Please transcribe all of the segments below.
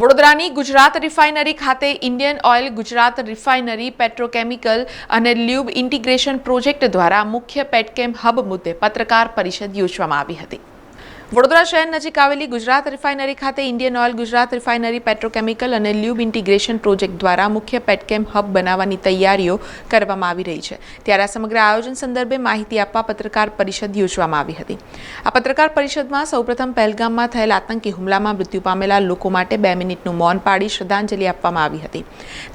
વડોદરાની ગુજરાત રિફાઇનરી ખાતે Indian Oil, Gujarat refinery petrochemical અને લ્યુબ ઇન્ટિગ્રેશન પ્રોજેક્ટ દ્વારા મુખ્ય પેટકેમ હબ મુદ્દે પત્રકાર પરિષદ યોજવામાં આવી હતી. વડોદરા શહેર નજીક આવેલી ગુજરાત રિફાઇનરી ખાતે Indian Oil Gujarat refinery petrochemical અને લ્યુબ ઇન્ટિગ્રેશન પ્રોજેક્ટ દ્વારા મુખ્ય પેટકેમ હબ બનાવવાની તૈયારીઓ કરવામાં આવી રહી છે. ત્યારે આ સમગ્ર આયોજન સંદર્ભે માહિતી આપવા પત્રકાર પરિષદ યોજવામાં આવી હતી. આ પત્રકાર પરિષદમાં સૌપ્રથમ પહેલગામમાં થયેલ આતંકી હુમલામાં મૃત્યુ પામેલા લોકો માટે બે મિનિટનું મૌન પાડી શ્રદ્ધાંજલિ આપવામાં આવી હતી.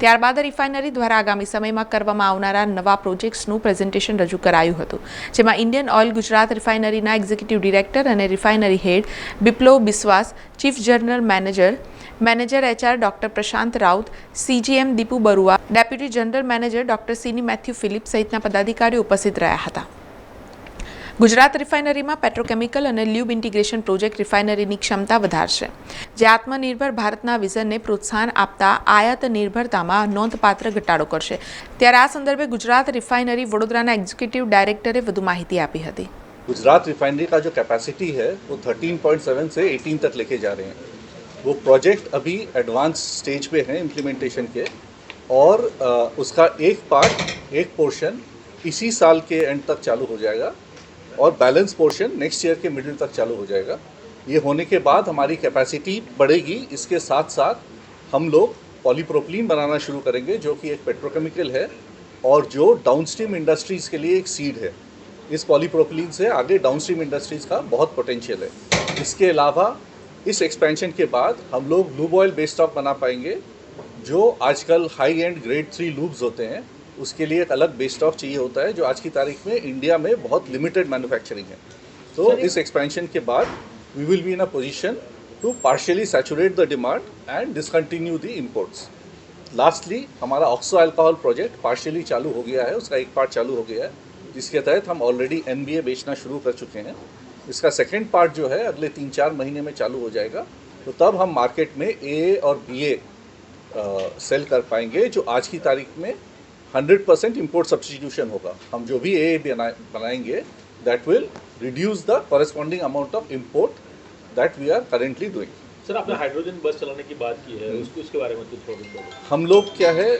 ત્યારબાદ રિફાઇનરી દ્વારા આગામી સમયમાં કરવામાં આવનારા નવા પ્રોજેક્ટ્સનું પ્રેઝન્ટેશન રજૂ કરાયું હતું, જેમાં ઇન્ડિયન ઓઇલ ગુજરાત રિફાઇનરીના એક્ઝિક્યુટિવ ડિરેક્ટર અને refinery head Biplov Biswas chief general manager manager HR doctor Prashant Raut CGM Dipu Barua deputy general manager doctor Sini Mathew Philip સહિતના પદાધિકારીઓ ઉપસ્થિત રહ્યા હતા. ગુજરાત રિફાઇનરીમાં પેટ્રોકેમિકલ અને લ્યુબ ઇન્ટિગ્રેશન પ્રોજેક્ટ રિફાઇનરીની ક્ષમતા વધારશે. જે આત્મનિર્ભર ભારતના વિઝનને પ્રોત્સાહન આપતા આયાત નિર્ભરતામાં નોંધપાત્ર ઘટાડો કરશે. ત્યારે આ સંદર્ભે ગુજરાત રિફાઇનરી વડોદરાના એક્ઝિક્યુટિવ ડાયરેક્ટરે વધુ માહિતી આપી હતી. गुजरात रिफाइनरी का जो कैपेसिटी है, वो 13.7 से 18 तक लेके जा रहे हैं। वो प्रोजेक्ट अभी एडवांस स्टेज पे है इम्प्लीमेंटेशन के और उसका एक पार्ट एक पोर्शन इसी साल के एंड तक चालू हो जाएगा और बैलेंस पोर्शन नेक्स्ट ईयर के मिडिल तक चालू हो जाएगा। ये होने के बाद हमारी कैपेसिटी बढ़ेगी। इसके साथ साथ हम लोग पॉलीप्रोपलीन बनाना शुरू करेंगे, जो कि एक पेट्रोकेमिकल है और जो डाउनस्ट्रीम इंडस्ट्रीज़ के लिए एक सीड है। इस पॉलीप्रोपिलीन से आगे डाउनस्ट्रीम इंडस्ट्रीज़ का बहुत पोटेंशियल है। इसके अलावा इस एक्सपेंशन के बाद हम लोग लूब ऑयल बेस स्टॉक बना पाएँगे जो आजकल high end grade three lubes होते हैं। उसके लिए एक अलग बेस स्टॉक चाहिए होता है जो आज की तारीख में इंडिया में बहुत लिमिटेड मैन्युफैक्चरिंग है। तो इस एक्सपेंशन के बाद we will be in a position to partially saturate the demand and discontinue the imports lastly हमारा ऑक्सो अल्कोहल प्रोजेक्ट पार्शियली चालू हो गया है उसका एक पार्ट चालू हो गया है। जिसके तहत हम ऑलरेडी एन बेचना शुरू कर चुके हैं। इसका सेकेंड पार्ट जो है अगले तीन चार महीने में चालू हो जाएगा। तो तब हम मार्केट में ए और बी ए सेल कर पाएँगे जो आज की तारीख में 100 परसेंट इम्पोर्ट सब्सटीट्यूशन होगा। हम जो भी ए बना, बनाएँगे that will reduce the corresponding amount of import that we are currently doing sir आपने हाइड्रोजन बस चलाने की बात की है उसको उसके बारे में कुछ हम लोग क्या है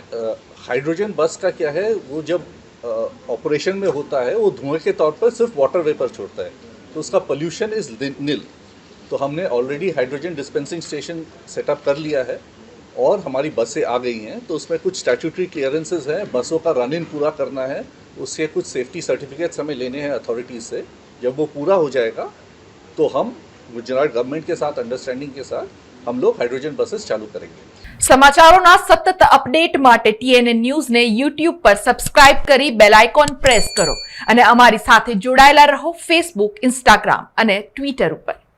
हाइड्रोजन बस का क्या है वो जब ऑपरेशन में होता है, वो धुएँ के तौर पर सिर्फ़ वाटर वेपर छोड़ता है। तो उसका पोल्यूशन इज़ निल तो हमने already hydrogen dispensing station setup कर लिया है और हमारी बसें आ गई हैं तो उसमें कुछ स्टैट्यूटरी क्लियरेंसेज हैं, बसों का रन इन पूरा करना है, उसके कुछ सेफ्टी सर्टिफिकेट्स हमें लेने हैं अथॉरिटीज़ से। जब वो पूरा हो जाएगा तो हम गुजरात गवर्नमेंट के साथ अंडरस्टैंडिंग के साथ हम लोग हाइड्रोजन बसेस चालू करेंगे સમાચારોના સતત અપડેટ માટે ટીએનએ ન્યૂઝને યુટ્યુબ પર સબસ્ક્રાઇબ કરી બેલ આઇકોન પ્રેસ કરો અને અમારી સાથે જોડાયેલા રહો ફેસબુક ઇન્સ્ટાગ્રામ અને ટ્વિટર ઉપર